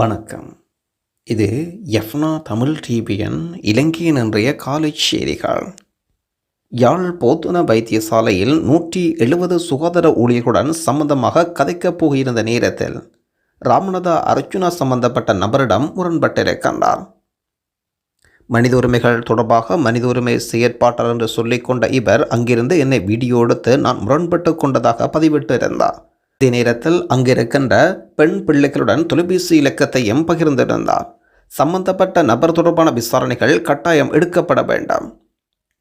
வணக்கம். இது எஃப்னா தமிழ் டிபிஎன் இலங்கையின் இன்றைய காலேஜ் செய்திகள். யாழ் போத்துன வைத்தியசாலையில் நூற்றி எழுபது சுகாதார ஊழியர்களுடன் சம்பந்தமாக கதைக்கப் போகிருந்த நேரத்தில் ராமநாத அர்ஜுனா சம்பந்தப்பட்ட நபரிடம் முரண்பட்டிருக்கின்றார் மனித உரிமைகள் தொடர்பாக மனித உரிமை செயற்பாட்டாளர் என்று சொல்லிக்கொண்ட இவர் அங்கிருந்து என்னை வீடியோ எடுத்து நான் முரண்பட்டு கொண்டதாக பதிவிட்டிருந்தார். அதே நேரத்தில் அங்கிருக்கின்ற பெண் பிள்ளைகளுடன் தொலைபேசி இலக்கத்தையும் பகிர்ந்திருந்தார். சம்பந்தப்பட்ட நபர் தொடர்பான விசாரணைகள் கட்டாயம் எடுக்கப்பட வேண்டாம்.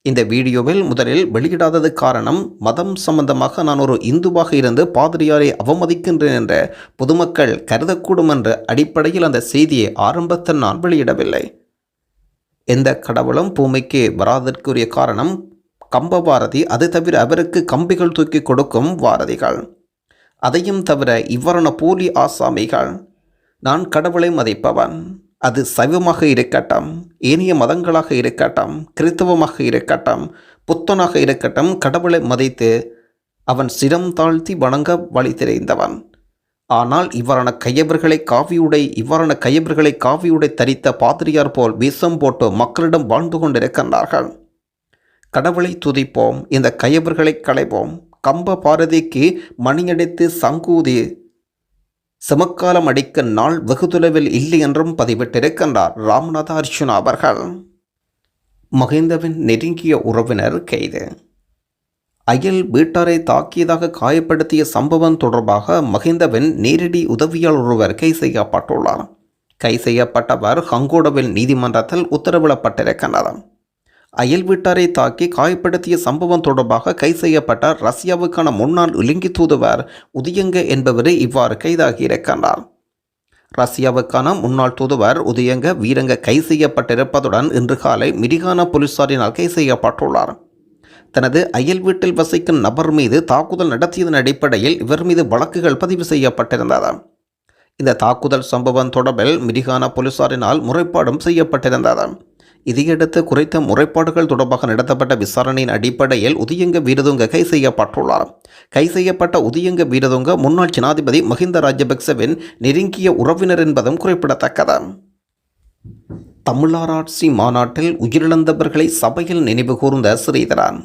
இந்த வீடியோவில் முதலில் வெளியிடாதது காரணம் மதம் சம்பந்தமாக நான் ஒரு இந்துவாக இருந்து பாதிரியாரை அவமதிக்கின்றேன் என்ற பொதுமக்கள் கருதக்கூடும் என்ற அடிப்படையில் அந்த செய்தியை ஆரம்பத்தில் நான் வெளியிடவில்லை. எந்த கடவுளும் பூமிக்கு வராதற்குரிய காரணம் கம்ப பாரதி அது தவிர அவருக்கு கம்பிகள் தூக்கி கொடுக்கும் வாரதிகள். அதையும் தவிர இவ்வாறான போலி ஆசாமிகள் நான் கடவுளை மதிப்பவன். அது சைவமாக இருக்கட்டும் ஏனைய மதங்களாக இருக்கட்டும் கிறித்தவமாக இருக்கட்டும் புத்தனாக இருக்கட்டும் கடவுளை மதித்து அவன் சிரம் தாழ்த்தி வணங்க வழி தெரிந்தவன். ஆனால் இவ்வாறான கையவர்களை காவியுடை இவ்வாறான கையவர்களை காவியுடை தரித்த பாதிரியார் போல் வீசம் போட்டு மக்களிடம் வாழ்ந்து கொண்டிருக்கின்றார்கள். கடவுளை துதிப்போம் இந்த கையவர்களை களைவோம். கம்ப பாரதிக்கு மணியடித்து சங்கூதி. சமக்காலம் அடிக்க நாள் வெகு தொலைவில் இல்லை என்றும் பதிவிட்டிருக்கின்றார் ராமநாத அர்ஜுனா அவர்கள். மகிந்தவின் நெருங்கிய உறவினர் கைது. அயல் வீட்டாரை தாக்கியதாக காயப்படுத்திய சம்பவம் தொடர்பாக மகிந்தவின் நேரடி உதவியாளர் ஒருவர் கை செய்யப்பட்டுள்ளார். கை செய்யப்பட்டவர் ஹங்கோடவில் நீதிமன்றத்தில் உத்தரவிடப்பட்டிருக்கின்றார் அயல் வீட்டாரை தாக்கி காயப்படுத்திய சம்பவம் தொடர்பாக கைது செய்யப்பட்ட ரஷ்யாவுக்கான முன்னாள் இலங்கை தூதுவர் உதயங்க என்பவரை இவ்வாறு கைதாகியிருக்கின்றார் ரஷ்யாவுக்கான முன்னாள் தூதுவர் உதயங்க வீரங்க கை செய்யப்பட்டிருப்பதுடன் இன்று காலை மிரிகானா போலீசாரினால் கை செய்யப்பட்டுள்ளார். தனது அயல் வீட்டில் வசிக்கும் நபர் மீது தாக்குதல் நடத்தியதன் அடிப்படையில் இவர் மீது வழக்குகள் பதிவு செய்யப்பட்டிருந்தது. இந்த தாக்குதல் சம்பவம் தொடர்பில் மிரிகான போலீசாரினால் முறைப்பாடும் செய்யப்பட்டிருந்தது. இதையடுத்து குறித்த முறைப்பாடுகள் தொடர்பாக நடத்தப்பட்ட விசாரணையின் அடிப்படையில் உதயங்க வீரதுங்க கை செய்யப்பட்டுள்ளார். கை செய்யப்பட்ட உதயங்க வீரதுங்க முன்னாள் ஜனாதிபதி மஹிந்த ராஜபக்சவின் நெருங்கிய உறவினர் என்பதும் குறிப்பிடத்தக்கது. தமிழாராட்சி மாநாட்டில் உயிரிழந்தவர்களை சபையில் நினைவு கூர்ந்த ஸ்ரீதரான்.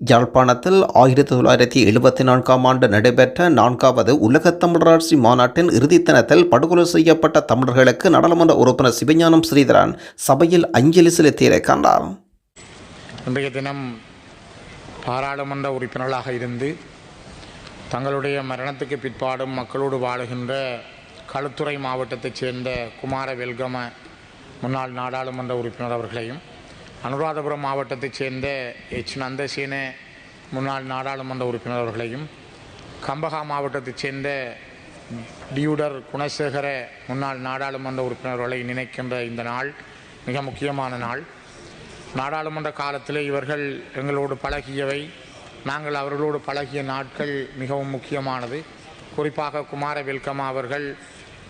யாழ்ப்பாணத்தில் ஆயிரத்தி தொள்ளாயிரத்தி எழுபத்தி நான்காம் ஆண்டு நடைபெற்ற நான்காவது உலக தமிழராட்சி மாநாட்டின் இறுதித்தனத்தில் படுகொலை செய்யப்பட்ட தமிழர்களுக்கு நாடாளுமன்ற உறுப்பினர் சிவஞானம் ஸ்ரீதரன் சபையில் அஞ்சலி கண்டார். இன்றைய தினம் பாராளுமன்ற உறுப்பினர்களாக இருந்து தங்களுடைய மரணத்துக்கு பிற்பாடும் மக்களோடு வாழுகின்ற களுத்துறை மாவட்டத்தைச் சேர்ந்த குமார வெல்கம முன்னாள் நாடாளுமன்ற உறுப்பினர் அவர்களையும் அனுராதபுரம் மாவட்டத்தைச் சேர்ந்த எச். நந்தசீன முன்னாள் நாடாளுமன்ற உறுப்பினர் அவர்களையும் கம்பகா மாவட்டத்தைச் சேர்ந்த டியூடர் குணசேகர முன்னாள் நாடாளுமன்ற உறுப்பினர்களை நினைக்கின்ற இந்த நாள் மிக முக்கியமான நாள். நாடாளுமன்ற காலத்தில் இவர்கள் எங்களோடு பழகியவை. நாங்கள் அவர்களோடு பழகிய நாட்கள் மிகவும் முக்கியமானது. குறிப்பாக குமார வெல்கமா அவர்கள்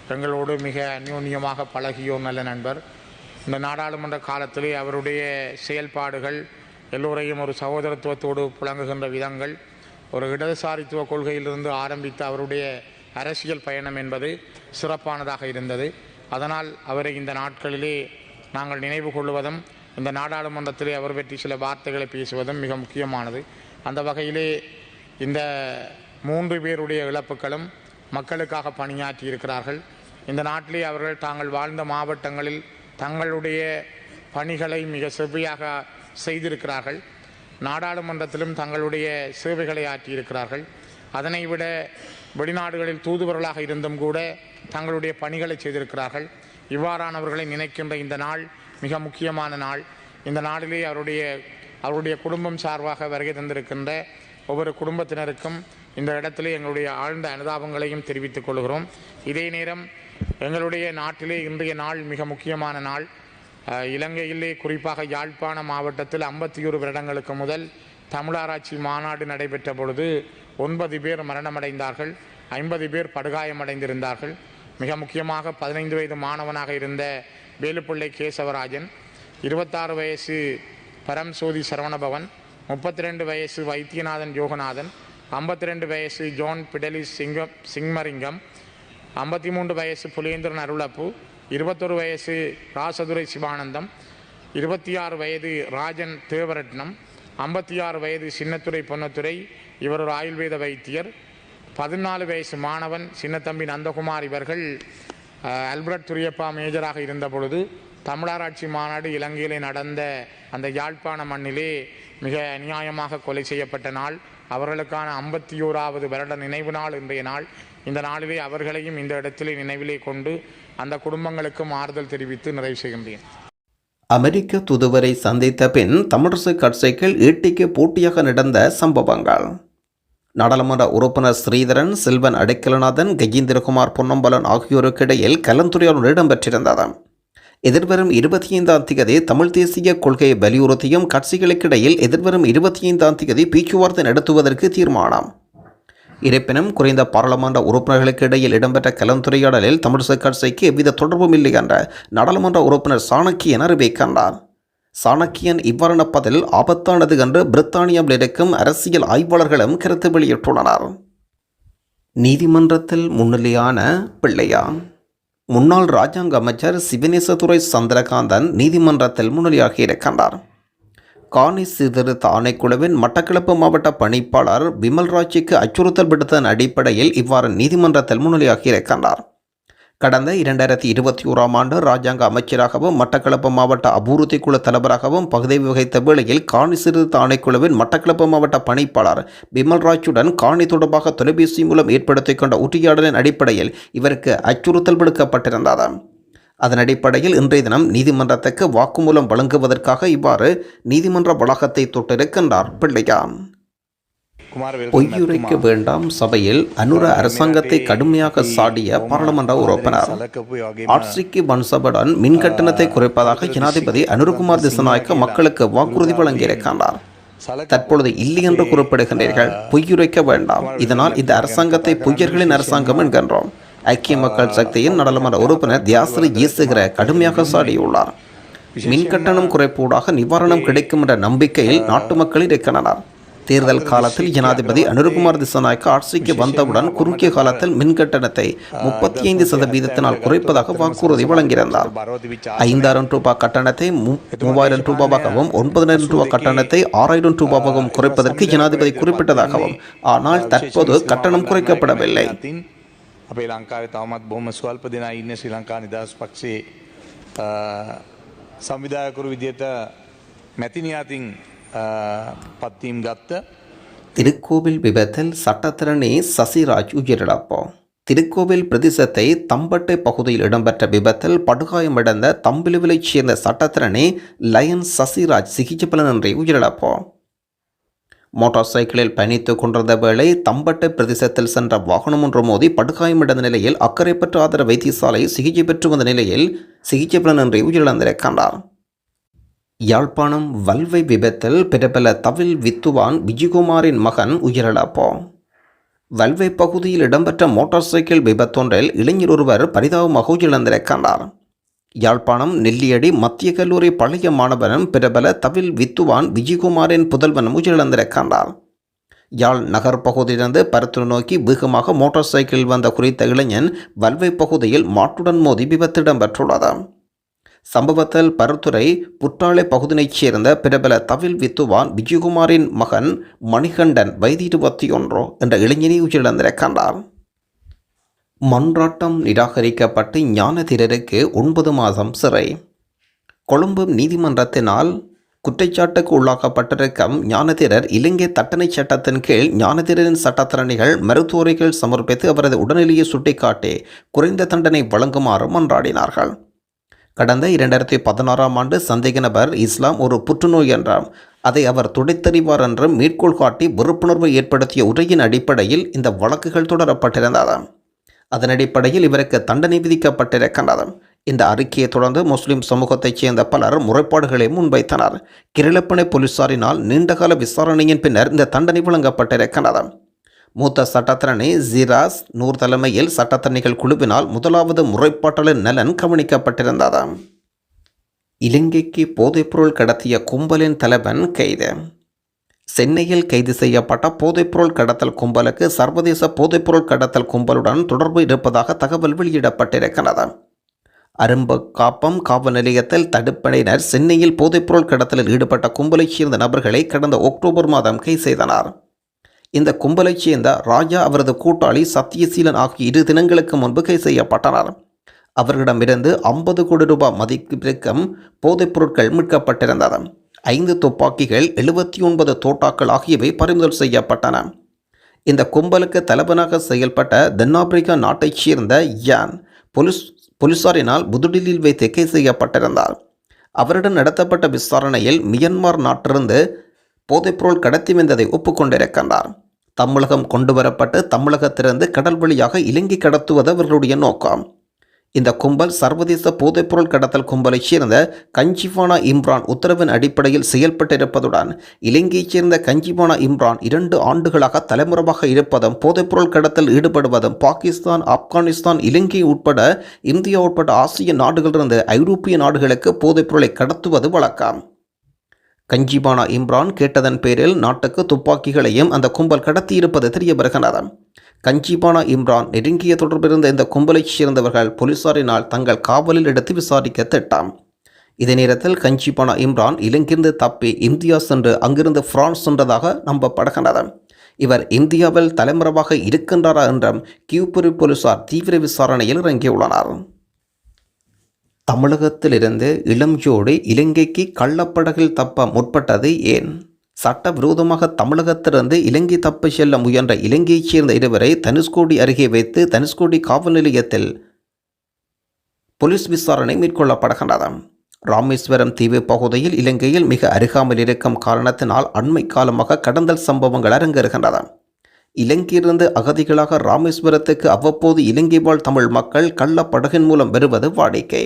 எங்களோடு மிக அந்யோன்யமாக பழகியோர் நல்ல நண்பர். இந்த நாடாளுமன்ற காலத்திலே அவருடைய செயல்பாடுகள் எல்லோரையும் ஒரு சகோதரத்துவத்தோடு புழங்குகின்ற விதங்கள். ஒரு இடதுசாரித்துவ கொள்கையிலிருந்து ஆரம்பித்த அவருடைய அரசியல் பயணம் என்பது சிறப்பானதாக இருந்தது. அதனால் அவரை இந்த நாட்களிலே நாங்கள் நினைவு கொள்வதும் இந்த நாடாளுமன்றத்திலே அவர் பற்றி சில வார்த்தைகளை பேசுவதும் மிக முக்கியமானது. அந்த வகையிலே இந்த மூன்று பேருடைய இழப்புகளும் மக்களுக்காக பணியாற்றி இருக்கிறார்கள். இந்த நாட்டிலே அவர்கள் தாங்கள் வாழ்ந்த மாவட்டங்களில் தங்களுடைய பணிகளை மிக செவ்வையாக செய்திருக்கிறார்கள். நாடாளுமன்றத்திலும் தங்களுடைய சேவைகளை ஆற்றியிருக்கிறார்கள். அதனை விட வெளிநாடுகளில் தூதுவர்களாக இருந்தும் கூட தங்களுடைய பணிகளை செய்திருக்கிறார்கள். இவ்வாறானவர்களை நினைக்கின்ற இந்த நாள் மிக முக்கியமான நாள். இந்த நாளிலே அவருடைய அவருடைய குடும்பம் சார்பாக வருகை தந்திருக்கின்ற ஒவ்வொரு குடும்பத்தினருக்கும் இந்த இடத்திலே எங்களுடைய ஆழ்ந்த அனுதாபங்களையும் தெரிவித்துக் கொள்கிறோம். இதே நேரம் எங்களுடைய நாட்டிலே இன்றைய நாள் மிக முக்கியமான நாள். இலங்கையிலே குறிப்பாக யாழ்ப்பாண மாவட்டத்தில் ஐம்பத்தி ஒரு வருடங்களுக்கு முதல் தமிழாராய்ச்சி மாநாடு நடைபெற்ற பொழுது ஒன்பது பேர் மரணமடைந்தார்கள் ஐம்பது பேர் படுகாயமடைந்திருந்தார்கள். மிக முக்கியமாக பதினைந்து வயது மாணவனாக இருந்த வேலுப்பிள்ளை கேசவராஜன் இருபத்தாறு வயசு பரம்சோதி சரவணபவன் முப்பத்தி ரெண்டு வயசு வைத்தியநாதன் யோகநாதன் ஐம்பத்தி ரெண்டு வயசு ஜோன் பிடலி சிங்கம் சிங்மரிங்கம் ஐம்பத்தி மூன்று வயசு புலேந்திரன் அருளப்பு இருபத்தொரு வயசு ராசதுரை சிவானந்தம் இருபத்தி ஆறு வயது ராஜன் தேவரட்னம் ஐம்பத்தி ஆறு வயது சின்னத்துறை பொன்னத்துறை இவர் ஒரு ஆயுர்வேத வைத்தியர் பதினாலு வயசு மாணவன் சின்னத்தம்பி நந்தகுமார் இவர்கள் அல்பர்ட் துரியப்பா மேஜராக இருந்த பொழுது தமிழராட்சி மாநாடு இலங்கையிலே நடந்த அந்த யாழ்ப்பாண மண்ணிலே மிக அநியாயமாக கொலை செய்யப்பட்ட நாள் அவர்களுக்கான ஐம்பத்தி ஓராவது வருட நினைவு நாள் இன்றைய நாள். இந்த நாளிலே அவர்களையும் இந்த இடத்திலே நினைவிலே கொண்டு அந்த குடும்பங்களுக்கும் ஆறுதல் தெரிவித்து நிறைவு செய்கின்றேன். அமெரிக்க தூதுவரை சந்தித்த பின் தமிழரசு கட்சிகள் ஈட்டிக்கு போட்டியாக நடந்த சம்பவங்கள். நாடாளுமன்ற உறுப்பினர் ஸ்ரீதரன் செல்வன் அடைக்கலநாதன் கஜேந்திரகுமார் பொன்னம்பலன் ஆகியோருக்கு இடையில் கலந்துரையாடல் இடம்பெற்றிருந்தது. எதிர்வரும் இருபத்தி ஐந்தாம் தேதி தமிழ் தேசிய கொள்கையை வலியுறுத்தியும் கட்சிகளுக்கிடையில் எதிர்வரும் இருபத்தி ஐந்தாம் தேதி பேச்சுவார்த்தை நடத்துவதற்கு தீர்மானம். இருப்பினும் குறைந்த பாராளுமன்ற உறுப்பினர்களுக்கு இடையில் இடம்பெற்ற கலந்துரையாடலில் தமிழிசை கட்சிக்கு எவ்வித தொடர்பும் இல்லை என்ற நாடாளுமன்ற உறுப்பினர் சாணக்கியன் அறிவிக்கின்றார். சாணக்கியன் இவ்வாறான பதில் ஆபத்தானது என்று பிரித்தானியாவில் இருக்கும் அரசியல் ஆய்வாளர்களும் கருத்து வெளியிட்டுள்ளனர். நீதிமன்றத்தில் முன்னிலையான பிள்ளையா. முன்னாள் ராஜாங்க அமைச்சர் சிவநேசதுரை சந்திரகாந்தன் நீதிமன்றத்தில் முன்னிலையாகி இருக்கின்றார். காணி சீர்திருத்த ஆணைக்குழுவின் மட்டக்களப்பு மாவட்ட பணிப்பாளர் விமல்ராஜிக்கு அச்சுறுத்தல் விடுத்ததன் அடிப்படையில் இவ்வாறு நீதிமன்றத்தில் முன்னிலையாகி இருக்கின்றார். கடந்த இரண்டாயிரத்தி இருபத்தி ஓராம் ஆண்டு ராஜாங்க அமைச்சராகவும் மட்டக்களப்பு மாவட்ட அபிவிருத்தி குழு தலைவராகவும் பகுதி வகித்த வேளையில் காணி சீர்திருத்த ஆணைக்குழுவின் மட்டக்களப்பு மாவட்ட பணிப்பாளர் விமல்ராஜுடன் காணி தொடர்பாக தொலைபேசி மூலம் ஏற்படுத்திக் கொண்ட உரையாடலின் அடிப்படையில் இவருக்கு அச்சுறுத்தல் விடுக்கப்பட்டிருந்தது. அதன் அடிப்படையில் இன்றைய தினம் நீதிமன்றத்துக்கு வாக்குமூலம் வழங்குவதற்காக இவ்வாறு நீதிமன்ற வளாகத்தை தொட்டிருக்கின்றார் பிள்ளையான் பொய்யுரைக்க வேண்டாம் சபையில் அனுர அரசாங்கத்தை கடுமையாக சாடிய பாராளுமன்ற உறுப்பினர். ஆட்சிக்கு வன்சபுடன் மின் கட்டணத்தை குறைப்பதாக ஜனாதிபதி அனுரகுமார் திசநாயக்க மக்களுக்கு வாக்குறுதி வழங்கியிருக்கின்றார். தற்பொழுது இல்லை என்று குறிப்பிடுகின்றீர்கள். பொய்யுரைக்க வேண்டாம். இதனால் இந்த அரசாங்கத்தை பொய்யர்களின் அரசாங்கம் என்கின்றோம். ஐக்கிய மக்கள் சக்தியின் நாடாளுமன்ற உறுப்பினர் தியாசிரி ஜீசுகிற கடுமையாக சாடியுள்ளார். மின் கட்டணம் குறைப்பூடாக நிவாரணம் கிடைக்கும் என்ற நம்பிக்கையில் நாட்டு மக்கள் இருக்கின்றனர் தேர்தல் காலத்தில் ஜனாதிபதி அனுருகுமார் திசநாயக்க ஆட்சிக்கு வந்தவுடன் குறுகிய காலத்தில் மின் கட்டணத்தை முப்பத்தி ஐந்து சதவீதத்தினால் குறைப்பதாக வாக்குறுதி வழங்கியிருந்தார். ஐந்தாயிரம் ரூபாய் கட்டணத்தை மூவாயிரம் ரூபாவாகவும் ஒன்பதாயிரம் ரூபாய் கட்டணத்தை ஆறாயிரம் ரூபாவாகவும் குறைப்பதற்கு ஜனாதிபதி குறிப்பிட்டதாகவும் ஆனால் தற்போது கட்டணம் குறைக்கப்படவில்லை. අපේ ලංකාවේ තවමත් බොහොම ස්වල්ප දෙනා ඉන්න ශ්‍රී ලංකා නිදහස් පක්ෂයේ අ, සංවිධායකරු විදියට මැතිනියාතින් පත්වීම් ගත්ත திருக்கோவில் விபத்தில் சட்டத்திரணி சசிராஜ் உயிரிழப்பு திருக்கோவில் பிரதேசத்தை தம்பட்டை பகுதியில் இடம்பெற்ற விபத்தில் படுகாயமடைந்த தம்பிலுவிலைச் சேர்ந்த சட்டத்திரணி லயன் சசிராஜ் சிகிச்சை பலனின்றி உயிரிழப்பு மோட்டார் சைக்கிளில் பயணித்துக் கொண்டிருந்த வேளை தம்பட்டை பிரதேசத்தில் சென்ற வாகனம் ஒன்று மோதி படுகாயமடைந்த நிலையில் அக்கரைப்பற்று ஆதர வைத்தியசாலை சிகிச்சை பெற்று வந்த நிலையில் சிகிச்சை பலனின்றி உயிரிழந்திருக்கின்றார் யாழ்ப்பாணம் வல்வை விபத்தில் பிரபல தவில் வித்துவான் விஜயகுமாரின் மகன் உயிரிழப்போ. வல்வை பகுதியில் இடம்பெற்ற மோட்டார் சைக்கிள் விபத்தொன்றில் இளைஞர் ஒருவர் பரிதாபமாக உயிரிழந்திருக்கின்றார் யாழ்ப்பாணம் நெல்லியடி மத்திய கல்லூரி பழைய மாணவனும் பிரபல தவில் வித்துவான் விஜயகுமாரின் புதல்வனும் உயிரிழந்திருக்கின்றார். யாழ் நகர் பகுதியிலிருந்து பருத்தூர் நோக்கி வேகமாக மோட்டார் சைக்கிளில் வந்த குறித்த இளைஞன் வல்வை பகுதியில் மாட்டுடன் மோதி விபத்து இடம்பெற்றுள்ளது. சம்பவத்தில் பருத்துறை புற்றாலை பகுதியைச் சேர்ந்த பிரபல தவில் வித்துவான் விஜயகுமாரின் மகன் மணிகண்டன் வயது இருபத்தி ஒன்று என்ற இளைஞனை உயிரிழந்திருக்கின்றார். மன்றாட்டம் நிராகரிக்கப்பட்டு ஞானதிரருக்கு ஒன்பது மாதம் சிறை. கொழும்பு நீதிமன்றத்தினால் குற்றச்சாட்டுக்கு உள்ளாக்கப்பட்டிருக்கும் ஞானதிரர் இலங்கை தட்டணை சட்டத்தின் கீழ் ஞானதிரரின் சட்டத்திறனிகள் மருத்துவரைகள் சமர்ப்பித்து அவரது உடல்நிலையை சுட்டிக்காட்டி குறைந்த தண்டனை வழங்குமாறு மன்றாடினார்கள். கடந்த இரண்டாயிரத்தி பதினாறாம் ஆண்டு சந்தேக நபர் இஸ்லாம் ஒரு புற்றுநோய் என்றார் அதை அவர் துடைத்தறிவார் என்றும் மேற்கோள் காட்டி விழிப்புணர்வு ஏற்படுத்திய உரையின் அடிப்படையில் இந்த வழக்குகள் தொடரப்பட்டிருந்ததாம் அதன் அடிப்படையில் இவருக்கு தண்டனை விதிக்கப்பட்டிருக்கின்றது இந்த அறிக்கையை தொடர்ந்து முஸ்லிம் சமூகத்தைச் சேர்ந்த பலர் முறைப்பாடுகளை முன்வைத்தனர். கிரிலப்பனை போலீசாரினால் நீண்டகால விசாரணையின் பின்னர் இந்த தண்டனை வழங்கப்பட்டிருக்கின்றது மூத்த சட்டத்தரணி ஜிராஸ் நூர் தலைமையில் சட்டத்தரணிகள் குழுவினால் முதலாவது முறைப்பாட்டலின் நலன் கவனிக்கப்பட்டிருந்தது இலங்கைக்கு போதைப்பொருள் கடத்திய கும்பலின் தலைவன் கைது. சென்னையில் கைது செய்யப்பட்ட போதைப்பொருள் கடத்தல் கும்பலுக்கு சர்வதேச போதைப்பொருள் கடத்தல் கும்பலுடன் தொடர்பு இருப்பதாக தகவல் வெளியிடப்பட்டிருக்கிறது. அரும்பக்காப்பம் காவல் நிலையத்தில் தடுப்படையினர் சென்னையில் போதைப்பொருள் கடத்தலில் ஈடுபட்ட கும்பலைச் சேர்ந்த நபர்களை கடந்த அக்டோபர் மாதம் கைது செய்தனர். இந்த கும்பலைச் சேர்ந்த ராஜா அவரது கூட்டாளி சத்யசீலன் ஆகிய இரு தினங்களுக்கு முன்பு கைது செய்யப்பட்டனர். அவர்களிடமிருந்து ஐம்பது கோடி ரூபாய் மதிப்பிற்கும் போதைப் பொருட்கள் மீட்கப்பட்டிருந்தது. ஐந்து துப்பாக்கிகள் எழுபத்தி ஒன்பது தோட்டாக்கள் ஆகியவை பறிமுதல் செய்யப்பட்டன. இந்த கும்பலுக்கு தலைவனாக செயல்பட்ட தென்னாப்பிரிக்கா நாட்டைச் சேர்ந்த யான் போலீஸ் போலீசாரினால் புதுடில்லியில் வைத்து கை செய்யப்பட்டிருந்தார். அவரிடம் நடத்தப்பட்ட விசாரணையில் மியன்மார் நாட்டிலிருந்து போதைப்பொருள் கடத்தி வந்ததை ஒப்புக்கொண்டிருக்கின்றார். தமிழகம் கொண்டு வரப்பட்டு தமிழகத்திலிருந்து கடல் வழியாக இலங்கை கடத்துவது அவர்களுடைய நோக்கம். இந்த கும்பல் சர்வதேச போதைப்பொருள் கடத்தல் கும்பலைச் சேர்ந்த கஞ்சிபானா இம்ரான் உத்தரவின் அடிப்படையில் செயல்பட்டிருப்பதுடன் இலங்கையைச் சேர்ந்த கஞ்சிபானா இம்ரான் இரண்டு ஆண்டுகளாக தலைமுறமாக இருப்பதும் போதைப்பொருள் கடத்தல் ஈடுபடுவதும் பாகிஸ்தான் ஆப்கானிஸ்தான் இலங்கை உட்பட இந்தியா உட்பட ஆசிய நாடுகளிலிருந்து ஐரோப்பிய நாடுகளுக்கு போதைப்பொருளை கடத்துவது வழக்கம். கஞ்சிபானா இம்ரான் கேட்டதன் பேரில் நாட்டுக்கு துப்பாக்கிகளையும் அந்த கும்பல் கடத்தியிருப்பது தெரிய வருகிறது கஞ்சிபானா இம்ரான் நெருங்கிய தொடர்பிருந்த இந்த கும்பலைச் சேர்ந்தவர்கள் போலீசாரினால் தங்கள் காவலில் எடுத்து விசாரிக்க திட்டம். இதே நேரத்தில் கஞ்சிபானா இம்ரான் இலங்கிருந்து தப்பி இந்தியா சென்று அங்கிருந்து பிரான்ஸ் சென்றதாக நம்பப்படுகின்றது இவர் இந்தியாவில் தலைமறைவாக இருக்கின்றாரா என்றும் கியூபுரி போலீசார் தீவிர விசாரணையில் இறங்கியுள்ளனர். தமிழகத்திலிருந்து இளம் ஜோடி இலங்கைக்கு கள்ளப்படகில் தப்ப முற்பட்டது ஏன்? சட்டவிரோதமாக தமிழகத்திலிருந்து இலங்கை தப்பு செல்ல முயன்ற இலங்கையைச் சேர்ந்த இருவரை தனுஷ்கோடி அருகே வைத்து தனுஷ்கோடி காவல் நிலையத்தில் போலீஸ் விசாரணை மேற்கொள்ளப்படுகின்றது ராமேஸ்வரம் தீவு பகுதியில் இலங்கையில் மிக அருகாமல் இருக்கும் காரணத்தினால் அண்மை காலமாக கடந்தல் சம்பவங்கள் அரங்கேறுகின்றன இலங்கையிலிருந்து அகதிகளாக ராமேஸ்வரத்துக்கு அவ்வப்போது இலங்கை வாழ் தமிழ் மக்கள் கள்ளப்படகின் மூலம் வருவது வாடிக்கை.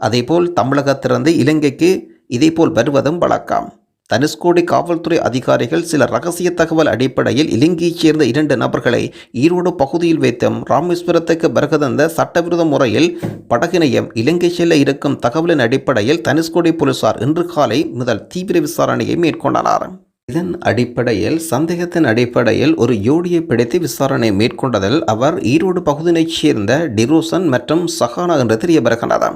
அதேபோல் தமிழகத்திலிருந்து இலங்கைக்கு இதேபோல் வருவதும் வழக்கம். தனுஷ்கோடி காவல்துறை அதிகாரிகள் சில ரகசிய தகவல் அடிப்படையில் இலங்கையைச் சேர்ந்த இரண்டு நபர்களை ஈரோடு பகுதியில் வைத்தும் ராமேஸ்வரத்துக்கு வருகதந்த சட்டவிரோத முறையில் படகினையும் இலங்கை செல்ல இருக்கும் தகவலின் அடிப்படையில் தனுஷ்கோடி போலீசார் இன்று காலை முதல் தீவிர விசாரணையை மேற்கொண்டனர். இதன் அடிப்படையில் சந்தேகத்தின் அடிப்படையில் ஒரு யோடியை பிடித்து விசாரணை மேற்கொண்டதில் அவர் ஈரோடு பகுதியினைச் சேர்ந்த டிரோசன் மற்றும் சஹானா என்று தெரிய வருகின்றது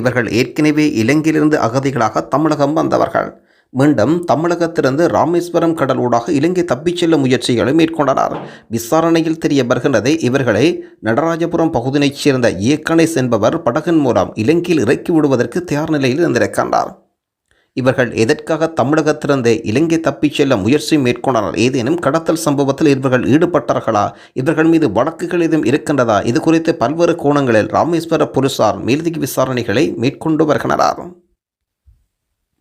இவர்கள் ஏற்கனவே இலங்கையிலிருந்து அகதிகளாக தமிழகம் வந்தவர்கள். மீண்டும் தமிழகத்திலிருந்து ராமேஸ்வரம் கடல் ஊடாக இலங்கை தப்பிச் செல்லும் முயற்சிகளை மேற்கொண்டனர். விசாரணையில் தெரிய வருகின்றதை இவர்களை நடராஜபுரம் பகுதியைச் சேர்ந்த இயக்கணேஸ் என்பவர் படகின் மூலம் இலங்கையில் இறக்கி விடுவதற்கு தயார் நிலையில் இருந்திருக்கின்றார். இவர்கள் எதற்காக தமிழகத்திலிருந்து இலங்கை தப்பிச் செல்ல முயற்சி மேற்கொண்டனர் ஏதேனும் கடத்தல் சம்பவத்தில் இவர்கள் ஈடுபட்டார்களா? இவர்கள் மீது வழக்குகள் ஏதும் இருக்கின்றதா? இது குறித்து பல்வேறு கோணங்களில் ராமேஸ்வர போலீசார் மேலதிக விசாரணைகளை மேற்கொண்டு வருகின்றனர்.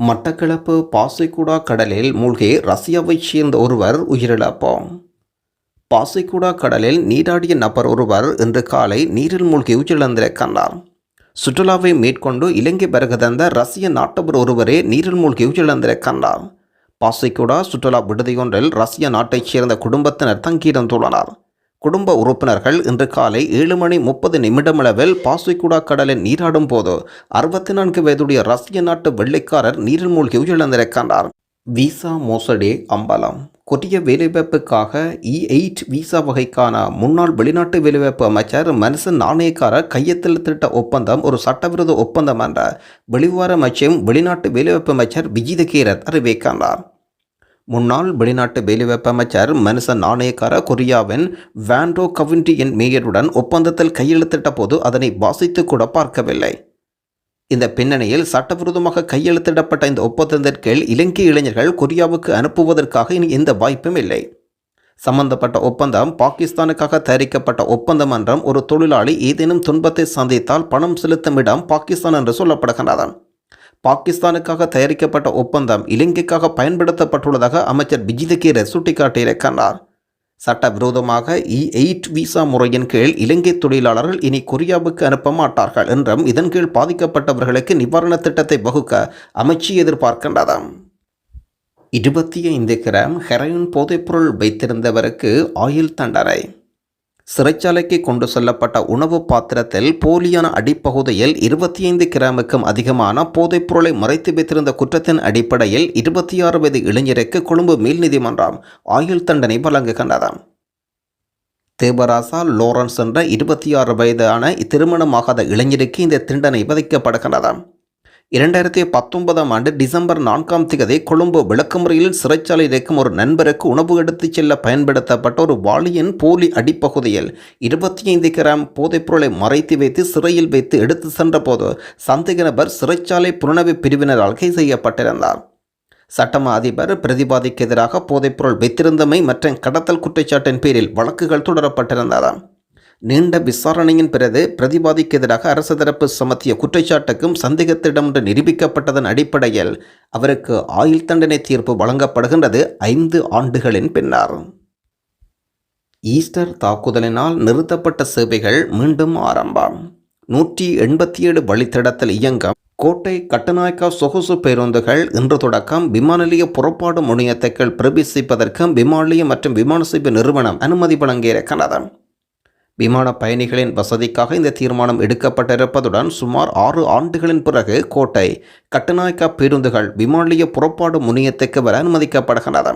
மட்டக்களப்பு பாசிக்குடா கடலில் மூழ்கி ரஷ்யாவைச் சேர்ந்த ஒருவர் உயிரிழப்பு. பாசிக்குடா கடலில் நீராடிய நபர் ஒருவர் இன்று காலை நீரில் மூழ்கி உயிரிழந்திருக்கின்றார். சுற்றுலாவை மேற்கொண்டு இலங்கை வருகதந்த ரஷ்ய நாட்டவர் ஒருவரே நீரில் மூழ்கி உயிரிழந்திருக்கின்றார் பாசைக்குடா சுற்றுலா விடுதியொன்றில் ரஷ்ய நாட்டைச் சேர்ந்த குடும்பத்தினர் தங்கியிருந்துள்ளனர். குடும்ப உறுப்பினர்கள் இன்று காலை ஏழு மணி முப்பது நிமிடமளவில் பாசைக்குடா கடலில் நீராடும் போது அறுபத்தி நான்கு வயதுடைய ரஷ்ய நாட்டு வெள்ளைக்காரர் நீரில் மூழ்கி உயிரிழந்திருக்கின்றார் விசா மோசடி அம்பலம். கொடிய வேலைவாய்ப்புக்காக இ எயிட் விசா வகைக்கான முன்னாள் வெளிநாட்டு வேலைவாய்ப்பு அமைச்சர் மனுசன் நாணயக்கார கையெழுத்திட்ட ஒப்பந்தம் ஒரு சட்டவிரோத ஒப்பந்தம் என்ற வெளிவார அமைச்சரும் வெளிநாட்டு வேலைவாய்ப்பு அமைச்சர் விஜித கீரத் அறிவிக்கின்றார். முன்னாள் வெளிநாட்டு வேலைவாய்ப்பு அமைச்சர் மனுசன் நாணயக்கார கொரியாவின் வேண்டோ கவின்டியின் மேயருடன் ஒப்பந்தத்தில் கையெழுத்திட்ட போது அதனை வாசித்து கூட பார்க்கவில்லை. இந்த பின்னணியில் சட்டவிரோதமாக கையெழுத்திடப்பட்ட இந்த ஒப்பந்தத்திற்கீழ் இலங்கை இளைஞர்கள் கொரியாவுக்கு அனுப்புவதற்காக இனி எந்த வாய்ப்பும் இல்லை. சம்பந்தப்பட்ட ஒப்பந்தம் பாகிஸ்தானுக்காக தயாரிக்கப்பட்ட ஒப்பந்தம் என்றும் ஒரு தொழிலாளி ஏதேனும் துன்பத்தை சந்தித்தால் பணம் செலுத்தும் இடம் பாகிஸ்தான் என்று சொல்லப்படுகின்றது. பாகிஸ்தானுக்காக தயாரிக்கப்பட்ட ஒப்பந்தம் இலங்கைக்காக பயன்படுத்தப்பட்டுள்ளதாக அமைச்சர் விஜிதகீர சுட்டிக்காட்டியிருக்கின்றார். சட்டவிரோதமாக இ எயிட் விசா முறையின் கீழ் இலங்கை தொழிலாளர்கள் இனி கொரியாவுக்கு அனுப்ப மாட்டார்கள் என்றும் இதன் கீழ் பாதிக்கப்பட்டவர்களுக்கு நிவாரண திட்டத்தை வகுக்க அமைச்சு எதிர்பார்க்கின்றதாம். இருபத்தி ஐந்து கிராம் ஹெரோயின் போதைப்பொருள் வைத்திருந்தவருக்கு ஆயுள் தண்டனை. சிறைச்சாலைக்கு கொண்டு செல்லப்பட்ட உணவு பாத்திரத்தில் போலியான அடிப்பகுதியில் இருபத்தி ஐந்து கிராமுக்கும் அதிகமான போதைப்பொருளை மறைத்து வைத்திருந்த குற்றத்தின் அடிப்படையில் இருபத்தி ஆறு வயது இளைஞருக்கு கொழும்பு மேல் நீதிமன்றம் ஆயுள் தண்டனை வழங்குகின்றது தேவராசா லோரன்ஸ் என்ற இருபத்தி ஆறு வயதான திருமணமாகாத இளைஞருக்கு இந்த தண்டனை விதிக்கப்படுகின்றது இரண்டாயிரத்தி பத்தொன்பதாம் ஆண்டு டிசம்பர் நான்காம் திகதி கொழும்பு விளக்கமுறையில் சிறைச்சாலையில் இருக்கும் ஒரு நண்பருக்கு உணவு எடுத்துச் செல்ல பயன்படுத்தப்பட்ட ஒரு வாளியின் போலி அடிப்பகுதியில் இருபத்தி ஐந்து கிராம் போதைப்பொருளை மறைத்து வைத்து சிறையில் வைத்து எடுத்து சென்றபோது சந்தேக நபர் சிறைச்சாலை புலனவி பிரிவினரால் கைது செய்யப்பட்டிருந்தார். சட்டமா அதிபர் பிரதிபாதிக்கு எதிராக போதைப்பொருள் வைத்திருந்தமை மற்றும் கடத்தல் குற்றச்சாட்டின் பேரில் வழக்குகள் தொடரப்பட்டிருந்ததாம் நீண்ட விசாரணையின் பிறகு பிரதிவாதிக்கு எதிராக அரசு தரப்பு சமத்திய குற்றச்சாட்டுக்கும் சந்தேகத்திடமின்றி நிரூபிக்கப்பட்டதன் அடிப்படையில் அவருக்கு ஆயுள் தண்டனை தீர்ப்பு வழங்கப்படுகின்றது ஐந்து ஆண்டுகளின் பின்னர். ஈஸ்டர் தாக்குதலினால் நிறுத்தப்பட்ட சேவைகள் மீண்டும் ஆரம்பம். நூற்றி எண்பத்தி ஏழு வழித்தடத்தில் இயங்கும் கோட்டை கட்டநாயக்கா சொகுசு பேருந்துகள் இன்று தொடக்கம். விமான நிலைய புறப்பாடு முனையத்தைகள் பிரவேசிப்பதற்கும் விமான நிலையம் மற்றும் விமான சேவை நிறுவனம் அனுமதி வழங்கியிருக்கிறது விமான பயணிகளின் வசதிக்காக இந்த தீர்மானம் எடுக்கப்பட்டிருப்பதுடன் சுமார் ஆறு ஆண்டுகளின் பிறகு கோட்டை கட்டுநாயக்கா பேருந்துகள் விமான நிலைய புறப்பாடு முனையத்துக்கு வர அனுமதிக்கப்படுகின்றன.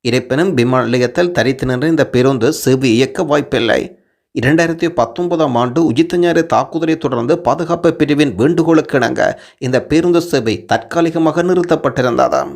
இருப்பினும் விமான நிலையத்தில் தரித்து நின்ற இந்த பேருந்து சேவை இயக்க வாய்ப்பில்லை. இரண்டாயிரத்தி பத்தொன்பதாம் ஆண்டு உயிர்த்த தாக்குதலை தொடர்ந்து பாதுகாப்பு பிரிவின் வேண்டுகோளுக்கு இணங்க இந்த பேருந்து சேவை தற்காலிகமாக நிறுத்தப்பட்டிருந்ததாம்